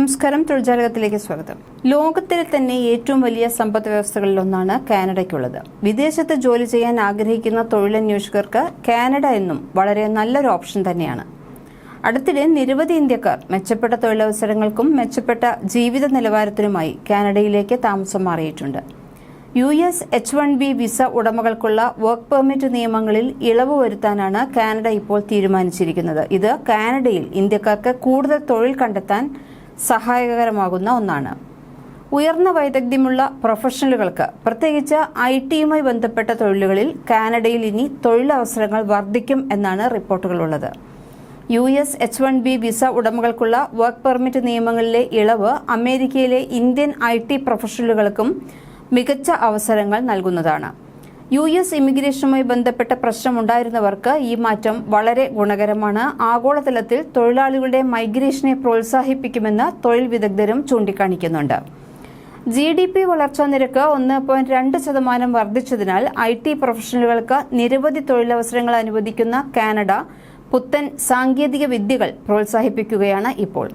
നമസ്കാരം തൊഴിൽജാലകത്തിലേക്ക് സ്വാഗതം. ലോകത്തിലെ തന്നെ ഏറ്റവും വലിയ സമ്പദ് വ്യവസ്ഥകളിൽ ഒന്നാണ് കാനഡയ്ക്കുള്ളത്. വിദേശത്ത് ജോലി ചെയ്യാൻ ആഗ്രഹിക്കുന്ന തൊഴിലന്വേഷകർക്ക് കാനഡ എന്നും വളരെ നല്ലൊരു ഓപ്ഷൻ തന്നെയാണ്. അടുത്തിടെ നിരവധി ഇന്ത്യക്കാർ മെച്ചപ്പെട്ട തൊഴിലവസരങ്ങൾക്കും മെച്ചപ്പെട്ട ജീവിത നിലവാരത്തിനുമായി കാനഡയിലേക്ക് താമസം മാറിയിട്ടുണ്ട്. U S H one B visa ഉടമകൾക്കുള്ള work permit നിയമങ്ങളിൽ ഇളവ് വരുത്താനാണ് കാനഡ ഇപ്പോൾ തീരുമാനിച്ചിരിക്കുന്നത്. ഇത് കാനഡയിൽ ഇന്ത്യക്കാർക്ക് കൂടുതൽ തൊഴിൽ കണ്ടെത്താൻ സഹായകരമാകുന്ന ഒന്നാണ്. ഉയർന്ന വൈദഗ്ധ്യമുള്ള പ്രൊഫഷണലുകൾക്ക് പ്രത്യേകിച്ച് ഐ ടിയുമായി ബന്ധപ്പെട്ട തൊഴിലുകളിൽ കാനഡയിൽ ഇനി തൊഴിലവസരങ്ങൾ വർദ്ധിക്കും എന്നാണ് റിപ്പോർട്ടുകളുള്ളത്. U S H one B visa ഉടമകൾക്കുള്ള work permit നിയമങ്ങളിലെ ഇളവ് അമേരിക്കയിലെ ഇന്ത്യൻ ഐ ടി പ്രൊഫഷണലുകൾക്കും മികച്ച അവസരങ്ങൾ നൽകുന്നതാണ്. യു എസ് ഇമിഗ്രേഷനുമായി ബന്ധപ്പെട്ട പ്രശ്നമുണ്ടായിരുന്നവർക്ക് ഈ മാറ്റം വളരെ ഗുണകരമാണ്. ആഗോളതലത്തിൽ തൊഴിലാളികളുടെ മൈഗ്രേഷനെ പ്രോത്സാഹിപ്പിക്കുമെന്ന് തൊഴിൽ വിദഗ്ധരും ചൂണ്ടിക്കാണിക്കുന്നുണ്ട്. ജി ഡി പി വളർച്ചാ നിരക്ക് ഒന്ന് പോയിന്റ് രണ്ട് ശതമാനം വർദ്ധിച്ചതിനാൽ ഐ ടി പ്രൊഫഷണലുകൾക്ക് നിരവധി തൊഴിലവസരങ്ങൾ അനുവദിക്കുന്ന കാനഡ പുത്തൻ സാങ്കേതിക വിദ്യകൾ പ്രോത്സാഹിപ്പിക്കുകയാണ് ഇപ്പോൾ.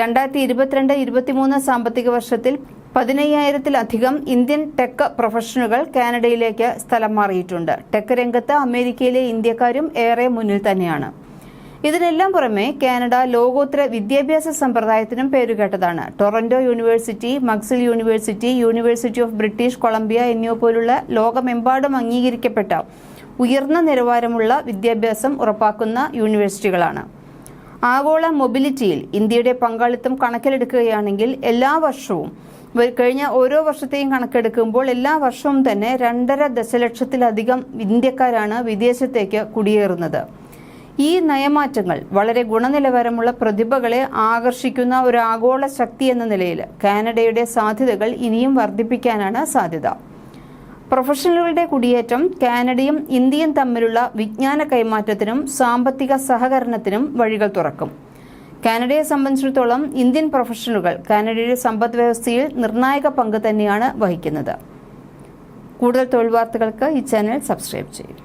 രണ്ടായിരത്തി ഇരുപത്തിരണ്ട് ഇരുപത്തിമൂന്ന് സാമ്പത്തിക വർഷത്തിൽ പതിനയ്യായിരത്തിലധികം ഇന്ത്യൻ ടെക് പ്രൊഫഷണലുകൾ കാനഡയിലേക്ക് സ്ഥലം മാറിയിട്ടുണ്ട്. ടെക് രംഗത്ത് അമേരിക്കയിലെ ഇന്ത്യക്കാരും ഏറെ മുന്നിൽ തന്നെയാണ്. ഇതിനെല്ലാം പുറമെ കാനഡ ലോകോത്തര വിദ്യാഭ്യാസ സമ്പ്രദായത്തിനും പേരുകേട്ടതാണ്. Toronto university മക്സിൽ university university of British Columbia എന്നിവ പോലുള്ള ലോകമെമ്പാടും അംഗീകരിക്കപ്പെട്ട ഉയർന്ന നിലവാരമുള്ള വിദ്യാഭ്യാസം ഉറപ്പാക്കുന്ന യൂണിവേഴ്സിറ്റികളാണ്. ആഗോള മൊബിലിറ്റിയിൽ ഇന്ത്യയുടെ പങ്കാളിത്തം കണക്കിലെടുക്കുകയാണെങ്കിൽ എല്ലാ വർഷവും കഴിഞ്ഞ ഓരോ വർഷത്തെയും കണക്കെടുക്കുമ്പോൾ എല്ലാ വർഷവും തന്നെ രണ്ടര ദശലക്ഷത്തിലധികം ഇന്ത്യക്കാരാണ് വിദേശത്തേക്ക് കുടിയേറുന്നത്. ഈ നയമാറ്റങ്ങൾ വളരെ ഗുണനിലവാരമുള്ള പ്രതിഭകളെ ആകർഷിക്കുന്ന ഒരു ആഗോള ശക്തി എന്ന നിലയിൽ കാനഡയുടെ സാധ്യതകൾ ഇനിയും വർദ്ധിപ്പിക്കാനാണ് സാധ്യത. പ്രൊഫഷണലുകളുടെ കുടിയേറ്റം കാനഡയും ഇന്ത്യയും തമ്മിലുള്ള വിജ്ഞാന കൈമാറ്റത്തിനും സാമ്പത്തിക സഹകരണത്തിനും വഴികൾ തുറക്കും. കാനഡയെ സംബന്ധിച്ചിടത്തോളം ഇന്ത്യൻ പ്രൊഫഷണലുകൾ കാനഡയുടെ സമ്പദ് വ്യവസ്ഥയിൽ നിർണായക പങ്ക് തന്നെയാണ് വഹിക്കുന്നത്. കൂടുതൽ തൊഴിൽ വാർത്തകൾക്ക് ഈ ചാനൽ സബ്സ്ക്രൈബ് ചെയ്യും.